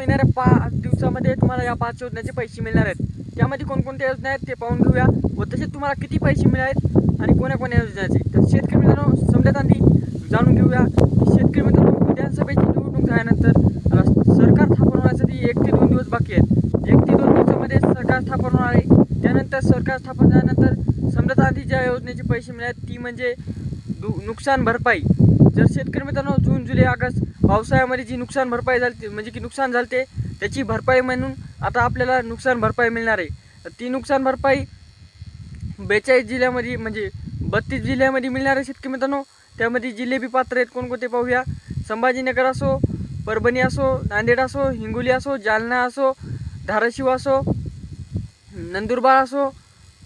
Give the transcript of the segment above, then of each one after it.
येणाऱ्या पाच दिवसामध्ये तुम्हाला या पाच योजनेचे पैसे मिळणार आहेत. त्यामध्ये कोणकोणत्या योजना आहेत ते पाहून घेऊया. व तसेच तुम्हाला किती पैसे मिळालेत आणि कोण्या कोण्या योजनाचे. तर शेतकरी मित्रांनो समजत आधी जाणून घेऊया. शेतकरी मित्रांनो विधानसभेची निवडणूक झाल्यानंतर सरकार स्थापन होण्यासाठी एक ते दोन दिवस बाकी आहेत. एक ते दोन दिवसामध्ये सरकार स्थापन होणार आहे. त्यानंतर सरकार स्थापन झाल्यानंतर समजत आधी ज्या योजनेचे पैसे मिळाले ती म्हणजे दु नुकसान भरपाई. जर शेतकरी मित्रांनो जून जुलै ऑगस्ट पावसाळ्यामध्ये जी नुकसान भरपाई झाली म्हणजे की नुकसान झालते त्याची भरपाई म्हणून आता आपल्याला नुकसान भरपाई मिळणार आहे. तर ती नुकसान भरपाई बेचाळीस जिल्ह्यामध्ये म्हणजे बत्तीस जिल्ह्यामध्ये मिळणार आहे शेतकरी मित्रांनो. त्यामध्ये जिल्हे पात्र आहेत कोणकोणते पाहूया. संभाजीनगर असो परभणी असो नांदेड असो हिंगोली असो जालना असो धाराशिव असो नंदुरबार असो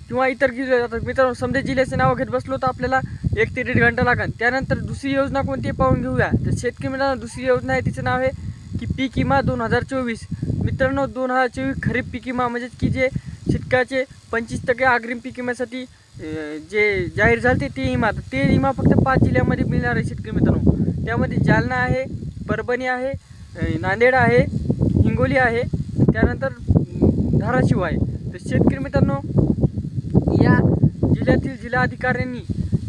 किंवा इतर जिल्हे. आता मित्रांनो समजा जिल्ह्याचे नाव घेत बसलो तर आपल्याला एक ते दीड घंटा लागेल त्यानंतर दुसरी योजना कोणती पाहून घेऊया. तर शेतकरी मित्रांनो दुसरी योजना आहे तिचं नाव आहे की पीक विमा दोन हजार चोवीस. मित्रांनो दोन हजार चोवीस खरीप पीक विमा म्हणजेच की जे शेतकऱ्याचे पंचवीस टक्के अग्रिम पीक विम्यासाठी जे जाहीर झाले ते विमा. तर ते विमा फक्त पाच जिल्ह्यामध्ये मिळणार आहे शेतकरी मित्रांनो. त्यामध्ये जालना आहे परभणी आहे नांदेड आहे हिंगोली आहे त्यानंतर धाराशिव आहे. तर शेतकरी मित्रांनो या जिल्ह्यातील जिल्हाधिकाऱ्यांनी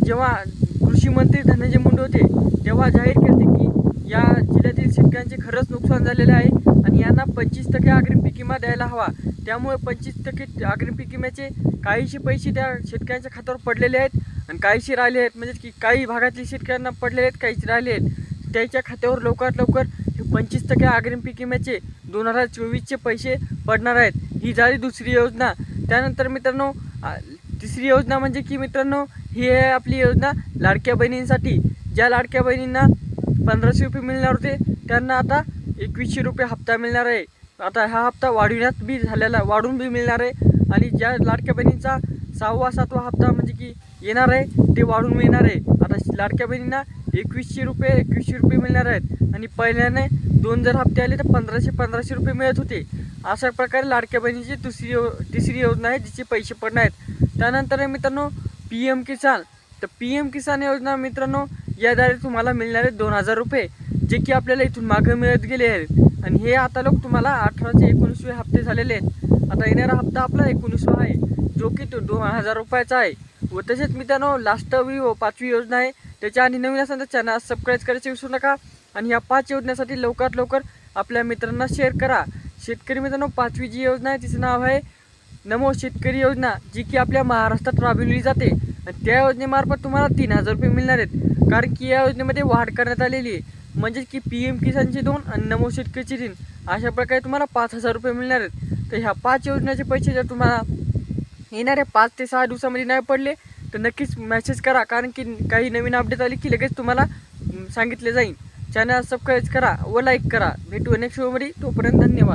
जेव्हा कृषी मंत्री धनंजय मुंडे होते तेव्हा जाहीर केले की या जिल्ह्यातील शेतकऱ्यांचे खरंच नुकसान झालेले आहे आणि यांना पंचवीस टक्के अग्रिम पीक विमा द्यायला हवा. त्यामुळे पंचवीस टक्के अग्रिम पीक विम्याचे काहीशी पैसे त्या शेतकऱ्यांच्या खात्यावर पडलेले आहेत आणि काहीशी राहिले आहेत. म्हणजे की काही भागातील शेतकऱ्यांना पडलेले आहेत काहीशी राहिले आहेत. त्याच्या खात्यावर लवकरात लवकर हे पंचवीस टक्के अग्रिम पीक विम्याचे दोन हजार चोवीसचे पैसे पडणार आहेत. ही झाली दुसरी योजना. त्यानंतर मित्रांनो तिसरी योजना म्हणजे की मित्रांनो ही आहे आपली योजना लाडक्या बहिणींसाठी. ज्या लाडक्या बहिणींना पंधराशे रुपये मिळणार होते त्यांना आता एकवीसशे रुपये हप्ता मिळणार आहे. आता हा हप्ता वाढविण्यात बी झालेला वाढून बी मिळणार आहे. आणि ज्या लाडक्या बहिणींचा सहावा सातवा हप्ता म्हणजे की येणार आहे ते वाढून मिळणार आहे. आता लाडक्या बहिणींना एकवीसशे रुपये एकवीसशे रुपये मिळणार आहेत. आणि पहिल्याने दोन जर हप्ते आले तर पंधराशे पंधराशे रुपये मिळत होते. अशा प्रकारे लाडक्या बहिणीची दुसरी यो तिसरी योजना आहे जिचे पैसे पडणार आहेत. त्यानंतर आहे मित्रांनो पी एम किसान. तर पी एम किसान योजना मित्रांनो याद्वारे तुम्हाला मिळणारे दोन हजार रुपये जे की आपल्याला इथून मागं मिळत गेले आहेत. आणि हे आता लोक तुम्हाला अठराचे एकोणीसवे हप्ते झालेले आहेत. आता येणारा हप्ता आपला एकोणीसवा आहे जो की तो दोन हजार रुपयाचा आहे. व तसेच मित्रांनो लास्टवी व पाचवी योजना आहे. त्याच्या आणि नवीन असेल तर चॅनल सबस्क्राईब करायचे विसरू नका. आणि या पाच योजनेसाठी लवकरात लवकर आपल्या मित्रांना शेअर करा. शेतकरी मित्रांनो पाचवी जी योजना आहे तिचं नाव आहे नमो शेतकरी योजना जी की आपल्या महाराष्ट्रात राबविली जाते. आणि त्या योजनेमार्फत तुम्हाला तीन हजार रुपये मिळणार आहेत. कारण की या योजनेमध्ये वाढ करण्यात आलेली आहे. म्हणजेच की पी एम किसानचे दोन आणि नमो शेतकरीचे तीन. अशा प्रकारे तुम्हाला पाच हजार रुपये मिळणार आहेत. तर ह्या पाच योजनेचे पैसे जर तुम्हाला येणाऱ्या पाच ते सहा दिवसामध्ये नाही पडले तर नक्कीच मेसेज करा. कारण की काही नवीन अपडेट आली की लगेच तुम्हाला सांगितले जाईल. चॅनल सबस्क्राईब करा व लाईक करा. भेटू नेक्स्ट व्हिडिओमध्ये. तोपर्यंत धन्यवाद.